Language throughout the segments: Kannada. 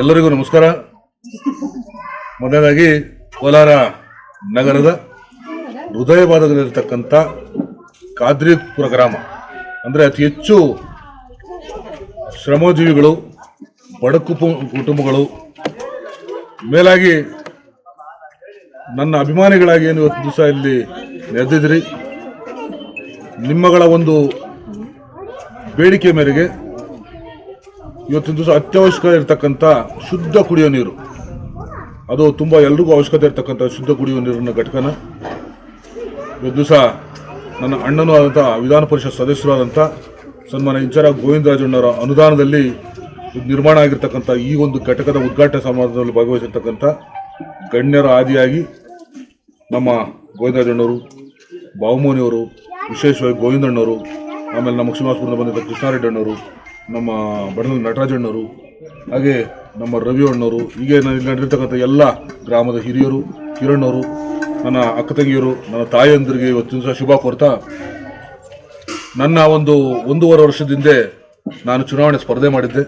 ಎಲ್ಲರಿಗೂ ನಮಸ್ಕಾರ. ಮೊದಲಾಗಿ ಕೋಲಾರ ನಗರದ ಹೃದಯ ಭಾಗದಲ್ಲಿರ್ತಕ್ಕಂಥ ಕಾದ್ರಿಪುರ ಗ್ರಾಮ. ಅಂದರೆ ಅತಿ ಹೆಚ್ಚು ಶ್ರಮಜೀವಿಗಳು ಬಡ ಕುಟುಂಬಗಳು, ಮೇಲಾಗಿ ನನ್ನ ಅಭಿಮಾನಿಗಳಾಗಿ ಏನು ಇವತ್ತು ದಿವಸ ಇಲ್ಲಿ ನೆರೆದಿದ್ರಿ ನಿಮ್ಮಗಳ ಒಂದು ಬೇಡಿಕೆ ಮೇರೆಗೆ ಇವತ್ತಿನ ದಿವಸ ಅತ್ಯವಶ್ಯಕ ಇರತಕ್ಕಂಥ ಶುದ್ಧ ಕುಡಿಯೋ ನೀರು. ಅದು ತುಂಬ ಎಲ್ರಿಗೂ ಅವಶ್ಯಕತೆ ಇರತಕ್ಕಂಥ ಶುದ್ಧ ಕುಡಿಯುವ ನೀರಿನ ಘಟಕನ. ಇವತ್ತು ದಿವಸ ನನ್ನ ಅಣ್ಣನೂ ಆದಂಥ ವಿಧಾನ ಪರಿಷತ್ ಸದಸ್ಯರಾದಂಥ ಸನ್ಮಾನ ಇಂಚರ ಗೋವಿಂದರಾಜಣ್ಣವರ ಅನುದಾನದಲ್ಲಿ ನಿರ್ಮಾಣ ಆಗಿರ್ತಕ್ಕಂಥ ಈ ಒಂದು ಘಟಕದ ಉದ್ಘಾಟನಾ ಸಮಾರಂಭದಲ್ಲಿ ಭಾಗವಹಿಸಿರ್ತಕ್ಕಂಥ ಗಣ್ಯರ ಆದಿಯಾಗಿ ನಮ್ಮ ಗೋವಿಂದರಾಜಣ್ಣವರು, ಬಾವುಮೋನಿಯವರು, ವಿಶೇಷವಾಗಿ ಗೋವಿಂದಣ್ಣವರು, ಆಮೇಲೆ ನಮ್ಮ ಶ್ರೀನಿವಾಸಪುರದಿಂದ ಬಂದಿದ್ದ ಕೃಷ್ಣಾರೆಡ್ಡಿ ಅಣ್ಣವರು ನಮ್ಮ ಬಡನ ನಟರಾಜಣ್ಣವರು ಹಾಗೆ ನಮ್ಮ ರವಿ ಅಣ್ಣವರು, ಹೀಗೆ ಇಲ್ಲಿ ನಡೆದಿರ್ತಕ್ಕಂಥ ಎಲ್ಲ ಗ್ರಾಮದ ಹಿರಿಯರು, ಹಿರಣ್ಣವರು, ನನ್ನ ಅಕ್ಕ ತಂಗಿಯರು, ನನ್ನ ತಾಯಿಯಂದಿರಿಗೆ ಇವತ್ತಿನ ದಿವಸ ಶುಭ ಕೊಡ್ತಾ ನನ್ನ ಒಂದು ಒಂದೂವರೆ ವರ್ಷದ ಹಿಂದೆ ನಾನು ಚುನಾವಣೆ ಸ್ಪರ್ಧೆ ಮಾಡಿದ್ದೆ.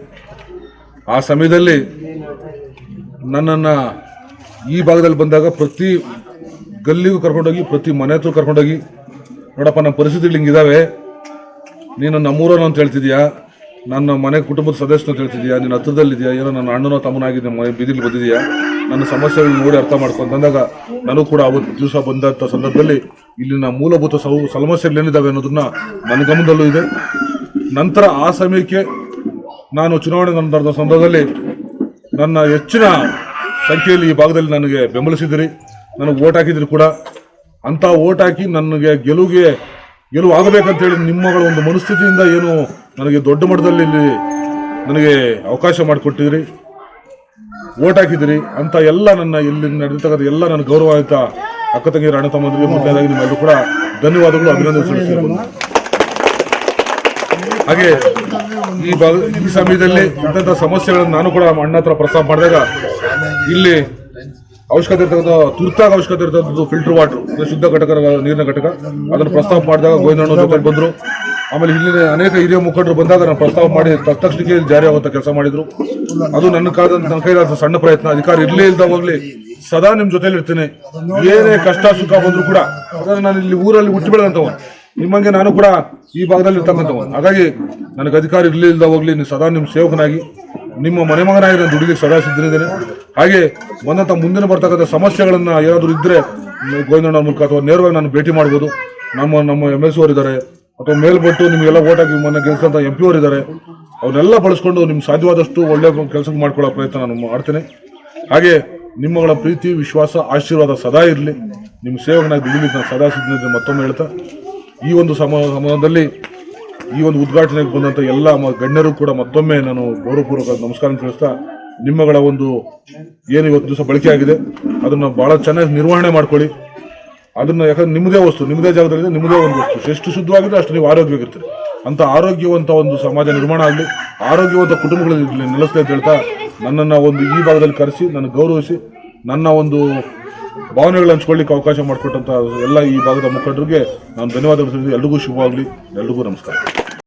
ಆ ಸಮಯದಲ್ಲಿ ನನ್ನನ್ನು ಈ ಭಾಗದಲ್ಲಿ ಬಂದಾಗ ಪ್ರತಿ ಗಲ್ಲಿಗೂ ಕರ್ಕೊಂಡೋಗಿ, ಪ್ರತಿ ಮನೆ ಹತ್ರ ಕರ್ಕೊಂಡೋಗಿ, ನೋಡಪ್ಪ, ನಮ್ಮ ಪರಿಸ್ಥಿತಿಗಳು ಹಿಂಗಿದ್ದಾವೆ ನೀನು ನಮ್ಮೂರನ್ನು ಅಂತ ಹೇಳ್ತಿದ್ಯಾ? ನನ್ನ ಮನೆ ಕುಟುಂಬದ ಸದಸ್ಯನ ಅಂತ ನಿನ್ನ ಹತ್ತಿರದಲ್ಲಿದೆಯಾ ಏನೋ ನನ್ನ ಅಣ್ಣನೋ ತಮ್ಮನಾಗಿದೆ ಮನೆ ಬೀದಿಲಿ ಬಂದಿದೆಯಾ ನನ್ನ ಸಮಸ್ಯೆಗಳನ್ನ ನೋಡಿ ಅರ್ಥ ಮಾಡ್ಕೊಂಡು ಅಂದಾಗ ನನಗೂ ಕೂಡ ಅವತ್ತು ದಿವಸ ಬಂದಂಥ ಸಂದರ್ಭದಲ್ಲಿ ಇಲ್ಲಿನ ಮೂಲಭೂತ ಸೌ, ಸಮಸ್ಯೆಗಳು ಏನಿದಾವೆ ಅನ್ನೋದನ್ನ ನನ್ನ ಗಮನದಲ್ಲೂ ಇದೆ. ನಂತರ ಆ ಸಮಯಕ್ಕೆ ನಾನು ಚುನಾವಣೆ ನಡೆದ ಸಂದರ್ಭದಲ್ಲಿ ನನ್ನ ಹೆಚ್ಚಿನ ಸಂಖ್ಯೆಯಲ್ಲಿ ಈ ಭಾಗದಲ್ಲಿ ನನಗೆ ಬೆಂಬಲಿಸಿದಿರಿ ನನಗೆ ಓಟ್ ಹಾಕಿದ್ರು ಕೂಡ. ಅಂತ ಓಟ್ ಹಾಕಿ ನನಗೆ ಗೆಲುವಿಗೆ ಗೆಲುವು ಆಗಬೇಕಂತೇಳಿ ನಿಮ್ಮಗಳ ಒಂದು ಮನಸ್ಥಿತಿಯಿಂದ ಏನು ನನಗೆ ದೊಡ್ಡ ಮಟ್ಟದಲ್ಲಿ ಇಲ್ಲಿ ನನಗೆ ಅವಕಾಶ ಮಾಡಿಕೊಟ್ಟಿದ್ರಿ. ಓಟ್ ಹಾಕಿದಿರಿ ಅಂತ ಎಲ್ಲ ನನ್ನ ಇಲ್ಲಿ ನಡೆದಿರ್ತಕ್ಕಂಥ ಎಲ್ಲ ನನ್ನ ಗೌರವಾಯುತ ಅಕ್ಕ ತಂಗಿ ಅಣ್ಣ ತಮ್ಮಂದ್ರಿಗೆ ಮೊದಲಾಗಿ ನಿಮ್ಮೆಲ್ಲರೂ ಕೂಡ ಧನ್ಯವಾದಗಳು ಅಭಿನಂದನೆ ಸಲ್ಲಿಸಿದ್ರು ಹಾಗೆ ಈ ಭಾಗ ಈ ಸಮಯದಲ್ಲಿ ಇಂಥ ಸಮಸ್ಯೆಗಳನ್ನು ನಾನು ಕೂಡ ನಮ್ಮ ಅಣ್ಣ ಹತ್ರ ಪ್ರಸ್ತಾಪ ಮಾಡಿದಾಗ ಇಲ್ಲಿ ಅವಶ್ಯಕತೆ ಇರ್ತಕ್ಕಂಥ ತುರ್ತಾಗಿ ಅವಶ್ಯಕತೆ ಇರ್ತಕ್ಕಂಥದ್ದು ಫಿಲ್ಟರ್ ವಾಟರ್ ಶುದ್ಧ ಘಟಕ ನೀರಿನ ಘಟಕ. ಅದನ್ನು ಪ್ರಸ್ತಾಪ ಮಾಡಿದಾಗ ಗೋವಿಂದಣ್ಣ ಜೊತೆ ಬಂದರು. ಆಮೇಲೆ ಇಲ್ಲಿನ ಅನೇಕ ಹಿರಿಯ ಮುಖಂಡರು ಬಂದಾಗ ನಾನು ಪ್ರಸ್ತಾವ ಮಾಡಿ ತಕ್ಷಣಕ್ಕೆ ಜಾರಿ ಆಗುವಂತ ಕೆಲಸ ಮಾಡಿದ್ರು. ಅದು ನನ್ನ ಕಾದಂತ ನನ್ನ ಕೈಲಾದ ಸಣ್ಣ ಪ್ರಯತ್ನ. ಅಧಿಕಾರ ಇರಲೇ ಇಲ್ದ ಹೋಗ್ಲಿ. ಸದಾ ನಿಮ್ ಜೊತೆಲಿ ಇರ್ತೇನೆ. ಏನೇ ಕಷ್ಟ, ಸುಖ ಬಂದ್ರು ಕೂಡ ನಾನು ಇಲ್ಲಿ ಊರಲ್ಲಿ ಹುಟ್ಟಿ ಬೆಳೆದಂತವ ನಿಮ್ಮಂಗೆ ನಾನು ಕೂಡ ಈ ಭಾಗದಲ್ಲಿ ಇರ್ತಕ್ಕಂಥವ ಹಾಗಾಗಿ ನನಗೆ ಅಧಿಕಾರ ಇರ್ಲಿ ಇಲ್ದ ಹೋಗ್ಲಿ. ನೀವು ಸದಾ ನಿಮ್ಮ ಸೇವಕನಾಗಿ, ನಿಮ್ಮ ಮನೆ ಮಗನಾಗಿ ನಾನು ದುಡಿಲಿಕ್ಕೆ ಸದಾ ಸಿದ್ಧನಿದ್ದೇನೆ ಹಾಗೆ ಬಂದಂತ ಮುಂದಿನ ಬರ್ತಕ್ಕಂಥ ಸಮಸ್ಯೆಗಳನ್ನ ಏನಾದರೂ ಇದ್ರೆ ಗೋವಿಂದ ಮೂಲಕ ಅಥವಾ ನೇರವಾಗಿ ನಾನು ಭೇಟಿ ಮಾಡ್ಬೋದು. ನಮ್ಮ ನಮ್ಮ ಎಂ ಎಲ್ ಅವರಿದ್ದಾರೆ. ಅಥವಾ ಮೇಲ್ಬಿಟ್ಟು ನಿಮಗೆಲ್ಲ ಓಟ್ ಹಾಕಿ ಮೊನ್ನೆ ಗೆಲ್ಸಂತ ಎಂ ಪಿ ಅವರಿದ್ದಾರೆ ಅವನ್ನೆಲ್ಲ ಬಳಸ್ಕೊಂಡು ನಿಮ್ಗೆ ಸಾಧ್ಯವಾದಷ್ಟು ಒಳ್ಳೆಯ ಕೆಲಸ ಮಾಡ್ಕೊಳ್ಳೋ ಪ್ರಯತ್ನ ನಾನು ಮಾಡ್ತೇನೆ. ಹಾಗೆ ನಿಮ್ಮಗಳ ಪ್ರೀತಿ, ವಿಶ್ವಾಸ, ಆಶೀರ್ವಾದ ಸದಾ ಇರಲಿ. ನಿಮ್ಮ ಸೇವಕನಾಗಿ ನಾನು ಸದಾ ಸಿದ್ಧ ಮತ್ತೊಮ್ಮೆ ಹೇಳ್ತಾ, ಈ ಒಂದು ಸಮ ಸಮಾಜದಲ್ಲಿ ಈ ಒಂದು ಉದ್ಘಾಟನೆಗೆ ಬಂದಂಥ ಎಲ್ಲ ಗಣ್ಯರು ಕೂಡ ಮತ್ತೊಮ್ಮೆ ನಾನು ಗೌರವಪೂರ್ವಕ ನಮಸ್ಕಾರ ತಿಳಿಸ್ತಾ ನಿಮ್ಮಗಳ ಒಂದು ಏನು ಇವತ್ತು ದಿವಸ ಬಳಕೆ ಆಗಿದೆ ಅದನ್ನು ಭಾಳ ಚೆನ್ನಾಗಿ ನಿರ್ವಹಣೆ ಮಾಡ್ಕೊಳ್ಳಿ. ಅದನ್ನ ಯಾಕಂದ್ರೆ ನಿಮ್ಮದೇ ವಸ್ತು ನಿಮ್ಮದೇ ಜಾಗದಲ್ಲಿ ನಿಮ್ಮದೇ ಒಂದು ವಸ್ತು. ಎಷ್ಟು ಶುದ್ಧವಾಗಿದ್ರೆ ಅಷ್ಟು ನೀವು ಆರೋಗ್ಯವಾಗಿರ್ತೀರಿ. ಅಂತ ಆರೋಗ್ಯವಂತ ಒಂದು ಸಮಾಜ ನಿರ್ಮಾಣ ಆಗಲಿ, ಆರೋಗ್ಯವಂತ ಕುಟುಂಬಗಳಲ್ಲಿ ನೆಲೆಸ್ತಾ ಅಂತ ಹೇಳ್ತಾ, ನನ್ನನ್ನು ಒಂದು ಈ ಭಾಗದಲ್ಲಿ ಕರೆಸಿ ನನ್ನ ಗೌರವಿಸಿ, ನನ್ನ ಒಂದು ಭಾವನೆಗಳು ಹಂಚ್ಕೊಳ್ಳಿಕ್ಕೆ ಅವಕಾಶ ಮಾಡಿಕೊಟ್ಟಂತ ಎಲ್ಲ ಈ ಭಾಗದ ಮುಖಂಡರಿಗೆ ನಾನು ಧನ್ಯವಾದಗಳು ಎಲ್ರಿಗೂ ಶುಭವಾಗಲಿ. ಎಲ್ರಿಗೂ ನಮಸ್ಕಾರ.